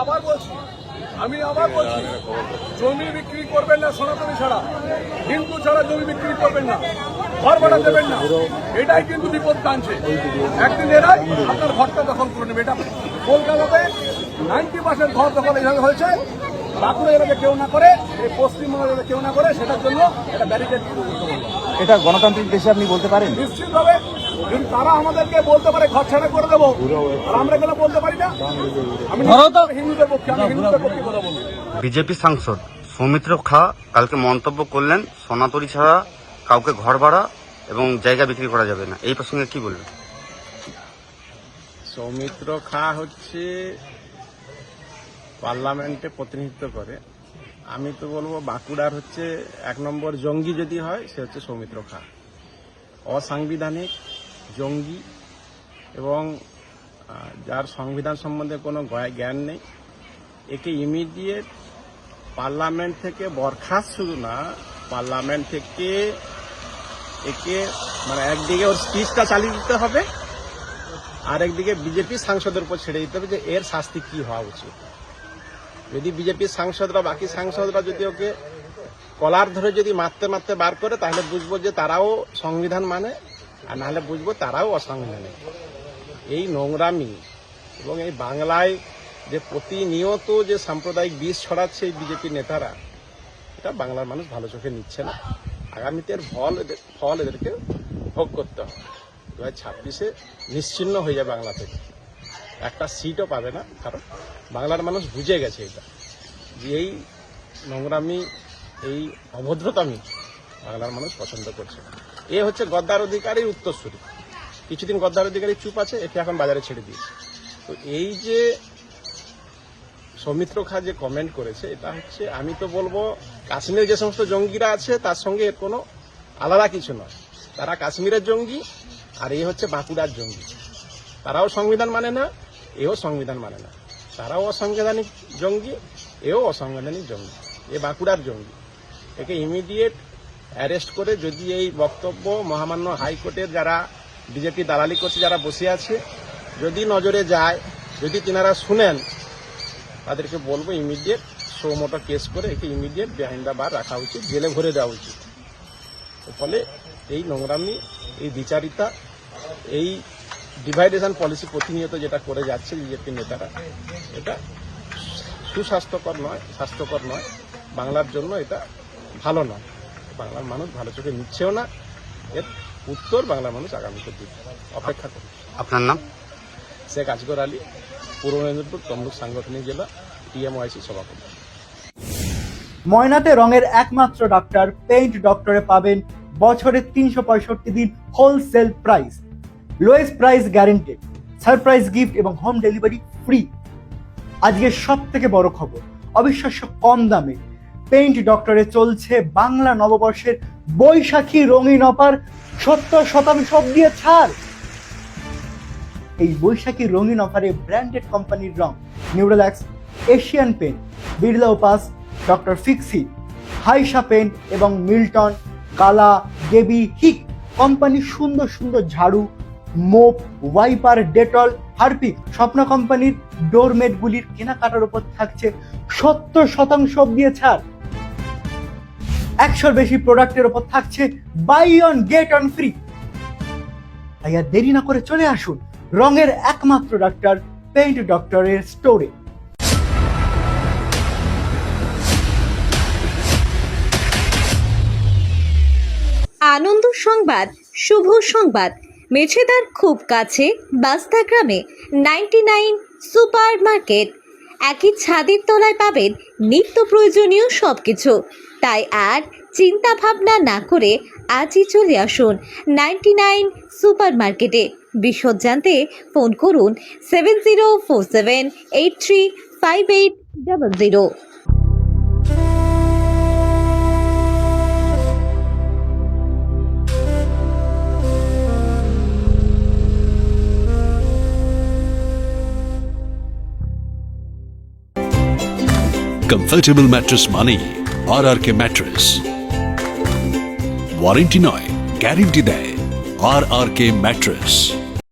আবার বলছি, আমি আবার বলছি, জমি বিক্রি করবেন না সনাতনী ছাড়া। হিন্দু ছাড়া জমি বিক্রি করবেন না, ঘর ভাড়া দেবেন না। এটাই কিন্তু বিপদ টানছে। একদিন এরাই আপনার ঘরটা দখল করে নেবে। এটা কলকাতাতে নাইনটি পার্সেন্ট ঘর দখল এইভাবে হয়েছে। বাঁকুড়া এলাকা কেউ না করে পশ্চিমবঙ্গ এলাকা কেউ না করে সেটার জন্য এটা ব্যারিকেড এটা গণতান্ত্রিক দেশে আপনি বলতে পারেন? নিশ্চিতভাবে কিন্তু তারা আমাদেরকে বলতে পারে ঘর ছাড়া করে দেবো আর আমরা কেন বলতে পারি না? আমি হিন্দুদের পক্ষে আমি হিন্দুদের পক্ষে কথা বলব। বিজেপি সাংসদ সৌমিত্র খা কালকে মন্তব্য করলেন সনাতনী ছাড়া কাউকে ঘর ভাড়া এবং জায়গা বিক্রি করা যাবে না। এই প্রসঙ্গে কি বলবেন? সৌমিত্র খা হচ্ছে পার্লামেন্টে প্রতিনিধিত্ব করে। আমি তো বলব বাঁকুড়ার হচ্ছে এক নম্বর জঙ্গি যদি হয়, সে হচ্ছে সৌমিত্র খা। অসাংবিধানিক জঙ্গি এবং যার সংবিধান সম্বন্ধে কোনো জ্ঞা- জ্ঞান নেই। একে ইমিডিয়েট পার্লামেন্ট থেকে বরখাস্ত শুধু না, পার্লামেন্ট থেকে একে মানে একদিকে ওর স্পিচটা চালিয়ে দিতে হবে, আরেকদিকে বিজেপি সাংসদের উপর ছেড়ে দিতে হবে যে এর শাস্তি কি হওয়া উচিত। যদি বিজেপির সাংসদরা, বাকি সাংসদরা যদি ওকে কলার ধরে যদি মারতে মারতে বার করে, তাহলে বুঝব যে তারাও সংবিধান মানে আর নাহলে বুঝব তারাও অসাংবিধানিক। এই নোংরামি এবং এই বাংলায় যে প্রতিনিয়ত যে সাম্প্রদায়িক বিষ ছড়াচ্ছে এই বিজেপির নেতারা, এটা বাংলার মানুষ ভালো চোখে নিচ্ছে না। আগামীতে এর ফল এদের, ফল এদেরকে ভোগ করতে হবে। দু হাজার ছাব্বিশে নিশ্চিন্ন হয়ে যায় বাংলা থেকে। একটা সিটও পাবে না, কারণ বাংলার মানুষ বুঝে গেছে এটা। যে এই নোংরামি, এই অভদ্রতামি বাংলার মানুষ পছন্দ করছে। এ হচ্ছে গদ্দার অধিকারীর উত্তরসূরি। কিছুদিন গদ্দার অধিকারী চুপ আছে, একে এখন বাজারে ছেড়ে দিয়েছে। তো এই যে সৌমিত্র খা যে কমেন্ট করেছে, এটা হচ্ছে, আমি তো বলব কাশ্মীরে যে সমস্ত জঙ্গিরা আছে, তার সঙ্গে এর কোনো আলাদা কিছু নয়। তারা কাশ্মীরের জঙ্গি, আর এই হচ্ছে বাঁকুড়ার জঙ্গি। তারাও সংবিধান মানে না এও সংবিধান মানে না। তারাও অসাংবিধানিক জঙ্গি, এও অসাংবিধানিক জঙ্গি। এ বাঁকুড়ার জঙ্গি। একে ইমিডিয়েট অ্যারেস্ট করে যদি এই বক্তব্য মহামান্য হাইকোর্টের যারা বিজেপি দালালি করছে, যারা বসে আছে, যদি নজরে যায়, যদি তিনারা শুনেন, তাদেরকে বলব ইমিডিয়েট সোমোটো কেস করে একে ইমিডিয়েট বিহাইন্ড বার রাখা উচিত, জেলে ভরে দেওয়া উচিত। ফলে এই নোংরামি, এই বিচারিতা, এই ডিভাইডেশন পলিসি প্রতিনিয়ত যেটা করে যাচ্ছে বিজেপির নেতারা এটা সুস্বাস্থ্যকর নয় স্বাস্থ্যকর নয় বাংলার জন্য এটা ভালো নয়। বাংলার মানুষ ভালো চোখে নিচ্ছেও না। এর উত্তর বাংলার মানুষ আগামীতে দিবে অপেক্ষা করবে। আপনার নাম? শেখ আজগর আলী পূর্ব মেদিনীপুর তমলুক সাংগঠনিক জেলা টিএমওয়াইসি সভাপতি। ময়নাতে রঙের একমাত্র ডাক্তার পেইন্ট ডক্টরে পাবেন বছরে তিনশো পঁয়ষট্টি দিন wholesale price lowest price guaranteed surprise gift এবং হোম ডেলিভারি ফ্রি আজকের সব থেকে বড় খবর, অবিশ্বাস্য কম দামে। পেইন্ট ডক্টরে চলছে বাংলা নববর্ষের বৈশাখী রঙিন অপার সত্তর শতাংশ দিয়ে ছাড়। এই বৈশাখী রঙিন অফারে ব্র্যান্ডেড কোম্পানির রং Nerolac Asian paint Birla Opus doctor Fixit হাইসা paint এবং মিল্টন কালা গেবি হিক কোম্পানির সুন্দর সুন্দর ঝাড়ু মোপ, ওয়াইপার, ডেটল, হারপিক স্বপ্ন কোম্পানির ডোরমেটগুলির কেনাকাটার উপর থাকছে সত্তর শতাংশ দিয়ে ছাড়। একশোর বেশি প্রোডাক্টের উপর থাকছে buy one, get one free. তাই আর দেরি না করে চলে আসুন রঙের একমাত্র ডাক্তার, পেইন্ট ডক্টরের স্টোরে। আনন্দ সংবাদ, শুভ সংবাদ। মেছেদার খুব কাছে বাস্তা গ্রামে নাইনটি নাইন সুপার মার্কেট একই ছাদের তলায় পাবেন নিত্য প্রয়োজনীয় সব কিছু তাই আর চিন্তা ভাবনা না করে আজই চলে আসুন নাইনটি নাইন সুপার মার্কেটে বিশদ জানতে ফোন করুন seven zero four seven eight three five eight double zero comfortable mattress মানেই R R K mattress warranty নয় গ্যারেন্টি দেয় আর আর কে ম্যাট্রেস